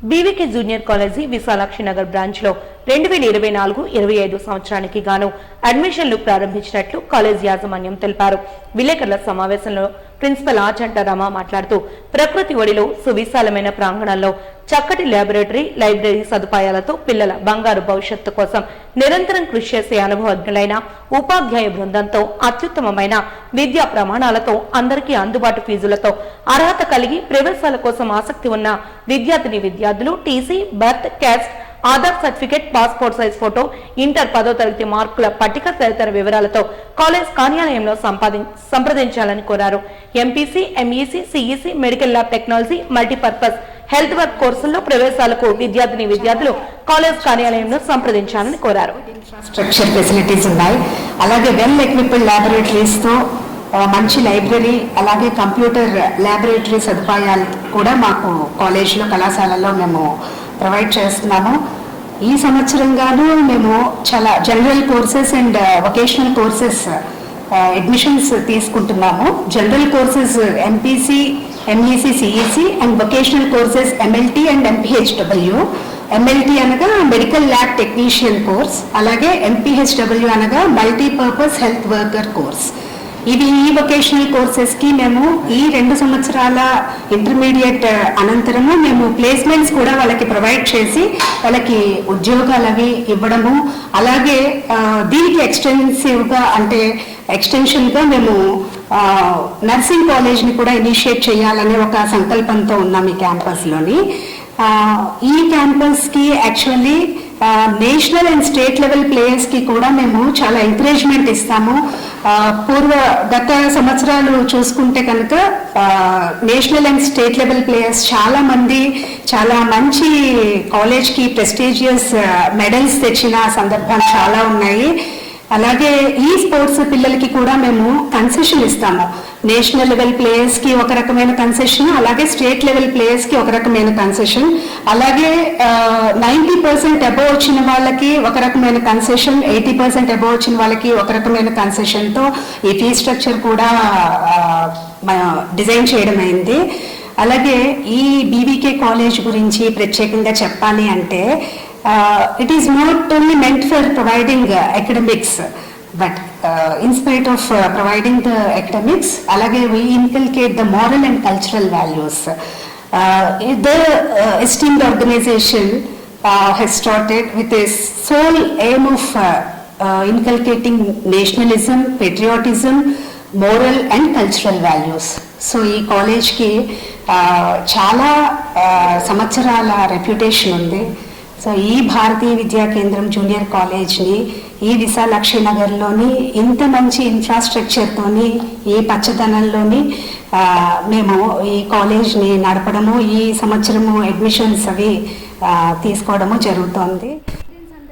BVK junior college Visalakshi Nagar బ్రాంచ్లో రెండు వేల ఇరవై నాలుగు ఇరవై ఐదు సంవత్సరానికి గాను అడ్మిషన్లు ప్రారంభించినట్లు కాలేజ్ యాజమాన్యం తెలిపారు. విలేకరుల సమావేశంలో ప్రిన్సిపల్ ఆచంట రమ మాట్లాడుతూ ప్రకృతి ఒడిలో సువిశాలమైన ప్రాంగణంలో చక్కటి ల్యాబొరేటరీ లైబ్రరీ సదుపాయాలతో పిల్లల బంగారు భవిష్యత్తు కోసం నిరంతరం కృషి చేసే అనుభవజ్ఞులైన ఉపాధ్యాయ బృందంతో అత్యుత్తమమైన విద్యా ప్రమాణాలతో అందరికీ అందుబాటు ఫీజులతో అర్హత కలిగి ప్రవేశాల కోసం ఆసక్తి ఉన్న విద్యార్థిని విద్యార్థులు TC birth caste Aadhaar certificate passport size photo inter పదో తరగతి మార్కుల పట్టిక తదితర వివరాలతో కాలేజ్ కార్యాలయంలో సంపాదిం సంప్రదించాలని కోరారు. MPC MEC CEC medical lab technology multipurpose health work కోర్సుల్లో ప్రవేశాలకు విద్యార్థిని విద్యార్థులు కాలేజ్ కార్యాలయంలో సంప్రదించాలని కోరారు. స్ట్రక్చర్ ఫెసిలిటీస్ ఉన్నాయి. అలాగే వెల్ ఎక్విప్డ్ ల్యాబొరేటరీస్తో మంచి లైబ్రరీ అలాగే కంప్యూటర్ ల్యాబొరేటరీ సదుపాయాలు కూడా మాకు కాలేజ్లో కళాశాలలో మేము ప్రొవైడ్ చేస్తున్నాము. ఈ సంవత్సరం గాను మేము చాలా general courses and vocational courses admissions తీసుకుంటున్నాము. General courses MPC MEC CEC and vocational courses MLT and MPHW MLT అనగా మెడికల్ ల్యాబ్ టెక్నీషియన్ కోర్స్ అలాగే ఎంపీహెచ్డబ్ల్యూ అనగా మల్టీపర్పస్ హెల్త్ వర్కర్ కోర్స్ ఇవి ఈ వొకేషనల్ కోర్సెస్కి మేము ఈ రెండు సంవత్సరాల ఇంటర్మీడియట్ uh, అనంతరము మేము ప్లేస్మెంట్స్ కూడా వాళ్ళకి ప్రొవైడ్ చేసి వాళ్ళకి ఉద్యోగాలు అవి ఇవ్వడము. అలాగే uh, దీనికి ఎక్స్టెన్సివ్గా అంటే ఎక్స్టెన్షన్గా మేము uh, నర్సింగ్ కాలేజ్ని కూడా ఇనిషియేట్ చేయాలనే ఒక సంకల్పంతో ఉన్నాం ఈ క్యాంపస్లోని ఈ క్యాంపస్కి actually national and state level ప్లేయర్స్కి కూడా మేము చాలా ఎంకరేజ్మెంట్ ఇస్తాము. పూర్వ గత సంవత్సరాలు చూసుకుంటే కనుక national and state level players చాలా మంది చాలా మంచి కాలేజ్కి ప్రెస్టీజియస్ మెడల్స్ తెచ్చిన సందర్భాలు చాలా ఉన్నాయి. అలాగే ఈ స్పోర్ట్స్ పిల్లలకి కూడా మేము కన్సెషన్ ఇస్తాము. నేషనల్ లెవెల్ ప్లేయర్స్కి ఒక రకమైన కన్సెషన్ అలాగే స్టేట్ లెవెల్ ప్లేయర్స్కి ఒక రకమైన కన్సెషన్ అలాగే నైంటీ పర్సెంట్ అబోవ్ వచ్చిన వాళ్ళకి ఒక రకమైన కన్సెషన్ ఎయిటీ పర్సెంట్ అబోవ్ వచ్చిన వాళ్ళకి ఒక రకమైన కన్సెషన్తో ఈ ఫీ స్ట్రక్చర్ కూడా డిజైన్ చేయడం అయింది. అలాగే ఈ బీబీకే కాలేజ్ గురించి ప్రత్యేకంగా చెప్పాలి అంటే it is not only meant for providing academics but in spite of providing the academics అలాగే we inculcate the moral and cultural values the esteemed organization has started with a sole aim of uh, uh, inculcating nationalism, patriotism, moral and so ఈ కాలేజ్కి uh, చాలా uh, సంవత్సరాల reputation ఉంది. So ఈ భారతీయ విద్యా కేంద్రం జూనియర్ కాలేజ్ని ఈ విశాలాక్షి నగర్లోని ఇంత మంచి ఇన్ఫ్రాస్ట్రక్చర్తోని ఈ పచ్చదనంలోని మేము ఈ కాలేజ్ని నడపడము ఈ సంవత్సరము అడ్మిషన్స్ అవి తీసుకోవడము జరుగుతోంది.